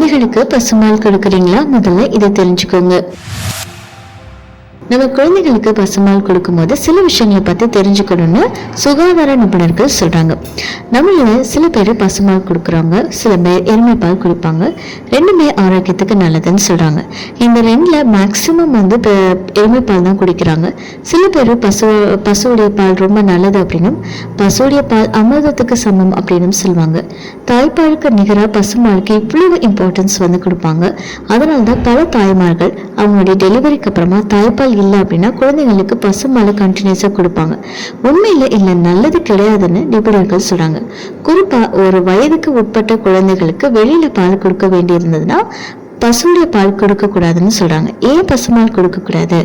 குழந்தைகளுக்கு பசுமால் கொடுக்குறீங்களா? முதல்ல இதை தெரிஞ்சுக்கோங்க. நம்ம குழந்தைகளுக்கு பசுமால் கொடுக்கும்போது சில விஷயங்களை பற்றி தெரிஞ்சுக்கணும்னு சுகாதார நிபுணர்கள் சொல்கிறாங்க நம்மளில் சில பேர் பசுமால் கொடுக்குறாங்க சில பேர் எருமைப்பால் கொடுப்பாங்க. ரெண்டுமே ஆரோக்கியத்துக்கு நல்லதுன்னு சொல்கிறாங்க இந்த ரெண்டில் மேக்ஸிமம் வந்து இப்போ எருமைப்பால் தான் குடிக்கிறாங்க. சில பேர் பசு பசுவுடைய பால் ரொம்ப நல்லது அப்படின்னும் பசுவுடைய பால் அமிர்தத்துக்கு சமம் அப்படின்னும் சொல்லுவாங்க. தாய்ப்பாலுக்கு நிகராக பசுமாலுக்கு இவ்வளவு இம்பார்ட்டன்ஸ் வந்து கொடுப்பாங்க. அதனால தான் பல தாய்மார்கள் அவங்களுடைய டெலிவரிக்கு அப்புறமா தாய்ப்பால் இல்லை அப்படின்னா குழந்தைங்களுக்கு பசுமாலை கண்டினியூஸாக கொடுப்பாங்க. உண்மையில் இல்லை நல்லது கிடையாதுன்னு நிபுணர்கள் சொல்கிறாங்க குறிப்பாக ஒரு வயதுக்கு உட்பட்ட குழந்தைகளுக்கு வெளியில் பால் கொடுக்க வேண்டியிருந்ததுன்னா பசுடைய பால் கொடுக்கக்கூடாதுன்னு சொல்கிறாங்க ஏன் பசுமால் கொடுக்கக்கூடாது?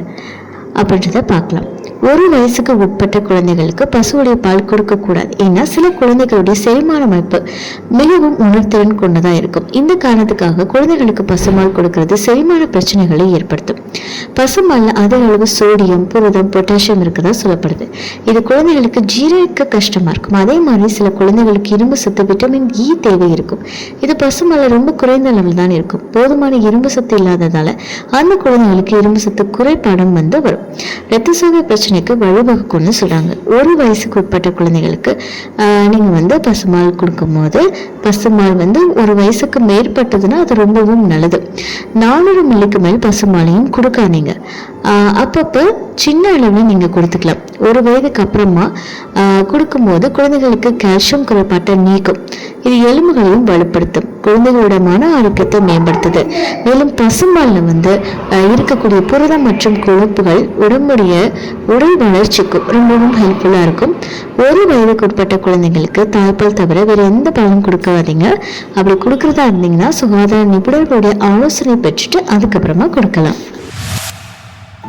அப்படின்றத பார்க்கலாம். ஒரு வயசுக்கு உட்பட்ட குழந்தைகளுக்கு பசுவுடைய பால் கொடுக்கக்கூடாது ஏன்னா சில குழந்தைகளுடைய செரிமான அமைப்பு மிகவும் உணர்திறன் கொண்டதாக இருக்கும். இந்த காரணத்துக்காக குழந்தைகளுக்கு பசுமால் கொடுக்கிறது செரிமான பிரச்சனைகளை ஏற்படுத்தும். பசுமால்ல அதிக அளவு சோடியம் புரதம் பொட்டாசியம் இருக்கதா சொல்லப்படுது. இது குழந்தைகளுக்கு ஜீரணிக்க கஷ்டமா இருக்கும். அதே மாதிரி சில குழந்தைகளுக்கு இரும்பு சத்து விட்டமின் இ e தேவை இருக்கும். இது பசுமால்ல ரொம்ப குறைந்த அளவில் தான் இருக்கும். போதுமான இரும்பு சத்து இல்லாததால அந்த குழந்தைகளுக்கு இரும்பு சத்து குறைபாடும் வந்து வரும். ரத்த சோகை பிரச்சனைக்கு வழிவகுக்கும்னு சொல்றாங்க. ஒரு வயசுக்கு உட்பட்ட குழந்தைகளுக்கு ஆஹ், நீங்க வந்து பசுமால் கொடுக்கும்போது பசுமால் வந்து ஒரு வயசுக்கு மேற்பட்டதுன்னா அது ரொம்பவும் நல்லது. நானூறு மில்லிக்கு மேல் பசுமாலையும் கொடுக்காதீங்க அப்பப்போ சின்ன அளவில் நீங்கள் கொடுத்துக்கலாம். ஒரு வயதுக்கு அப்புறமா கொடுக்கும்போது குழந்தைகளுக்கு கால்சியம் குறைபாட்டை நீக்கும். இது எலும்புகளையும் வலுப்படுத்தும். குழந்தைகளோட மன ஆரோக்கியத்தை மேம்படுத்துது. மேலும் பசும்பாலில் வந்து இருக்கக்கூடிய புரதம் மற்றும் கொழுப்புகள் உடம்புடைய உடல் வளர்ச்சிக்கும் ரொம்பவும் ஹெல்ப்ஃபுல்லாக இருக்கும். ஒரு வயதுக்கு உட்பட்ட குழந்தைங்களுக்கு தாய்ப்பால் தவிர வேறு எந்த பாலும் கொடுக்காதீங்க. அப்படி கொடுக்குறதா இருந்தீங்கன்னா சுகாதார நிபுணர்களுடைய ஆலோசனை பெற்றுட்டு அதுக்கப்புறமா கொடுக்கலாம்.